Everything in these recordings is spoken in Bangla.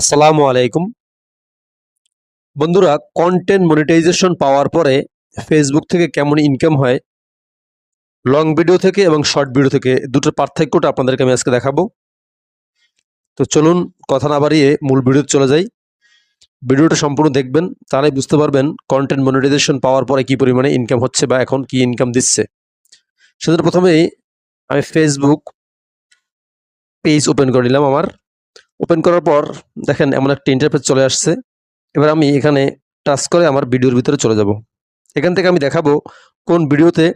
আসসালামু আলাইকুম। বন্ধুরা কন্টেন্ট মনিটাইজেশন পাওয়ার পরে ফেসবুক থেকে কেমন ইনকাম হয় লং ভিডিও থেকে এবং শর্ট ভিডিও থেকে দুটোর পার্থক্যটা আপনাদেরকে আমি আজকে দেখাবো। তো চলুন, কথা না বাড়িয়ে মূল ভিডিওতে চলে যাই। ভিডিওটা সম্পূর্ণ দেখবেন তারাই বুঝতে পারবেন কন্টেন্ট মনিটাইজেশন পাওয়ার পরে কি পরিমাণে ইনকাম হচ্ছে বা এখন কি ইনকাম দিচ্ছে। সেজন্য প্রথমেই আমি ফেসবুক পেজ ওপেন করে নিলাম আমার। ওপেন করার পর দেখেন এমন একটা ইন্টারফেস চলে আসছে। এবার আমি এখানে টাচ করে আমার ভিডিওর ভিতরে চলে যাব। এখান থেকে আমি দেখাবো কোন ভিডিওতে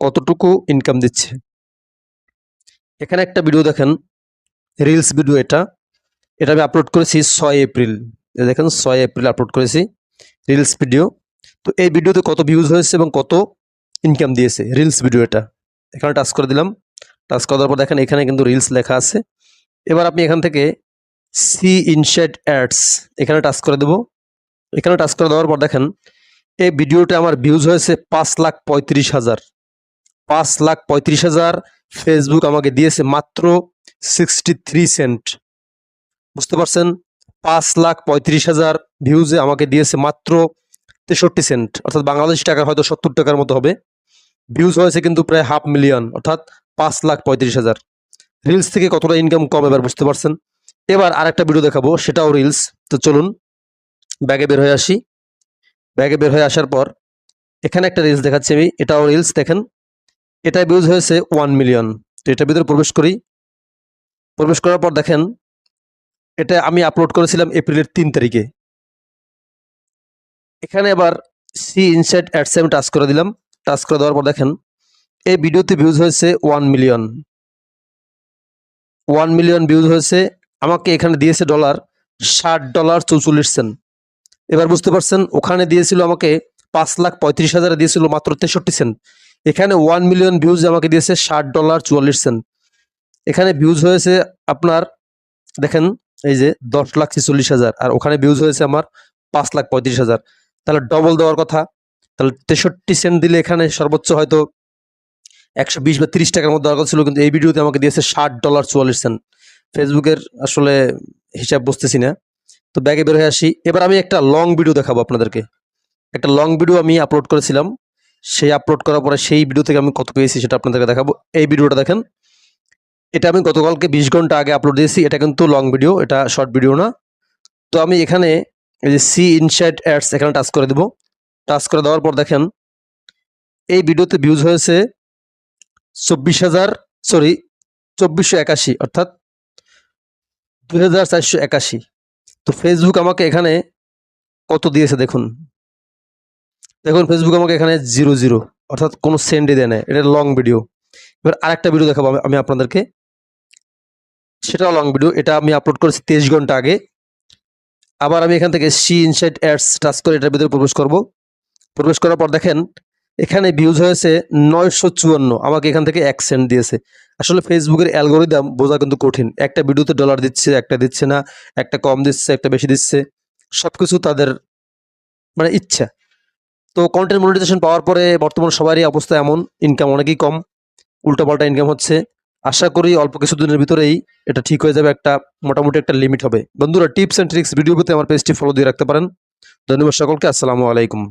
কতটুকু ইনকাম দিচ্ছে। এখানে একটা ভিডিও দেখেন রিলস ভিডিও এটা। এটা আমি আপলোড করেছি ছয় এপ্রিল। দেখেন ছয় এপ্রিল আপলোড করেছি রিলস ভিডিও তো এই ভিডিওতে কত ভিউজ হয়েছে এবং কত ইনকাম দিয়েছে রিলস ভিডিও এটা। এখানে টাচ করে দিলাম। টাচ করার পর দেখেন এখানে কিন্তু রিলস লেখা আছে। এবার আপনি এখান থেকে সি ইনসেট অ্যাডস, এখানে টাচ করে দেব। এখানে টাচ করে দেওয়ার পর দেখেন, এই ভিডিওটা আমার ভিউজ হয়েছে পাঁচ লাখ পঁয়ত্রিশ হাজার। পাঁচ লাখ পঁয়ত্রিশ হাজার ফেসবুক আমাকে দিয়েছে মাত্র সিক্সটি থ্রি সেন্ট বুঝতে পারছেন? পাঁচ লাখ পঁয়ত্রিশ হাজার ভিউজে আমাকে দিয়েছে মাত্র তেষট্টি সেন্ট অর্থাৎ বাংলাদেশি টাকা হয়তো সত্তর টাকার মতো হবে। ভিউজ হয়েছে কিন্তু প্রায় হাফ মিলিয়ন অর্থাৎ পাঁচ লাখ পঁয়ত্রিশ হাজার। রিলস থেকে কতটা ইনকাম কম এবার বুঝতে পারছেন? এবার আরেকটা ভিডিও দেখাবো, সেটাও রিলস তো চলুন ব্যাগে বের হয়ে আসি। ব্যাগে বের হয়ে আসার পর, এখানে একটা রিলস দেখাচ্ছি আমি, এটাও রিলস দেখেন। এটা ভিউজ হয়েছে ওয়ান মিলিয়ন তো এটার ভিতরে প্রবেশ করি। প্রবেশ করার পর দেখেন, এটা আমি আপলোড করেছিলাম এপ্রিলের তিন তারিখে। এখানে এবার সি ইনসাইড অ্যাডস আমি টাচ করে দিলাম। টাচ করে দেওয়ার পর দেখেন, এই ভিডিওতে ভিউজ হয়েছে one million one million views হয়েছে আমাকে এখানে দিয়েছে ডলার ষাট ডলার চৌচল্লিশ সেন্ট এবার বুঝতে পারছেন, ওখানে দিয়েছিল আমাকে পাঁচ লাখ পঁয়ত্রিশ হাজারে দিয়েছিল মাত্র তেষট্টি সেন্ট এখানে ওয়ান মিলিয়ন ভিউজ আমাকে দিয়েছে ষাট ডলার চুয়াল্লিশ সেন্ট এখানে ভিউজ হয়েছে আপনার, দেখেন, এই যে দশ লাখ ছেচল্লিশ হাজার, আর ওখানে ভিউজ হয়েছে আমার পাঁচ লাখ পঁয়ত্রিশ হাজার। তাহলে ডবল দেওয়ার কথা। তাহলে তেষট্টি সেন্ট দিলে এখানে সর্বোচ্চ হয়তো একশো বিশ বা তিরিশ টাকার মধ্যে দেওয়ার কথা ছিল, কিন্তু এই ভিডিওতে আমাকে দিয়েছে ষাট ডলার চুয়াল্লিশ সেন্ট ফেসবুকের আসলে হিসাব বুঝতেছি না। তো ব্যাগে বের হয়ে আসি। এবার আমি একটা লং ভিডিও দেখাবো আপনাদেরকে। একটা লং ভিডিও আমি আপলোড করেছিলাম। সেই আপলোড করার পরে সেই ভিডিও থেকে আমি কত পেয়েছি সেটা আপনাদেরকে দেখাবো। এই ভিডিওটা দেখেন। এটা আমি গতকালকে বিশ ঘণ্টা আগে আপলোড দিয়েছি। এটা কিন্তু লং ভিডিও এটা শর্ট ভিডিও না। তো আমি এখানে এই যে সি ইনসাইড অ্যাডস এখানে টাচ করে দেবো। টাচ করে দেওয়ার পর দেখেন, এই ভিডিওতে ভিউজ হয়েছে চব্বিশ হাজার সরি চব্বিশশো একাশি, অর্থাৎ দুই হাজার চারশো একাশি। তো ফেসবুক আমাকে এখানে কত দিয়েছে দেখুন। দেখুন ফেসবুক আমাকে এখানে জিরো জিরো অর্থাৎ কোনো সেন্ডই দেয় না এটা লং ভিডিও এবার আরেকটা ভিডিও দেখাবো আমি- আপনাদেরকে। সেটাও লং ভিডিও এটা আমি আপলোড করেছি তেইশ ঘণ্টা আগে। আবার আমি এখান থেকে সি ইনসাইড অ্যাডস টাচ করে এটার ভিতরে প্রবেশ করব। প্রবেশ করার পর দেখেন এখানে ভিউজ হয়েছে নয়শো চুয়ান্ন। আমাকে এখান থেকে এক সেন্ট দিয়েছে। আসলে ফেসবুকের অ্যালগোরিদম বোঝা কিন্তু কঠিন। একটা ভিডিওতে ডলার দিচ্ছে, একটা দিচ্ছে না, একটা কম দিচ্ছে, একটা বেশি দিচ্ছে। সবকিছু তাদের মানে ইচ্ছা। তো কন্টেন্ট মনিটাইজেশন পাওয়ার পরে বর্তমান সবারই অবস্থা এমন ইনকাম অনেকই কম, উল্টোপাল্টা ইনকাম হচ্ছে। আশা করি অল্প কিছুদিনের ভিতরেই এটা ঠিক হয়ে যাবে, একটা মোটামুটি একটা লিমিট হবে। বন্ধুরা টিপস অ্যান্ড ট্রিক্স ভিডিও পেতে আমার পেজটি ফলো দিয়ে রাখতে পারেন। ধন্যবাদ সকলকে, আসসালামু আলাইকুম।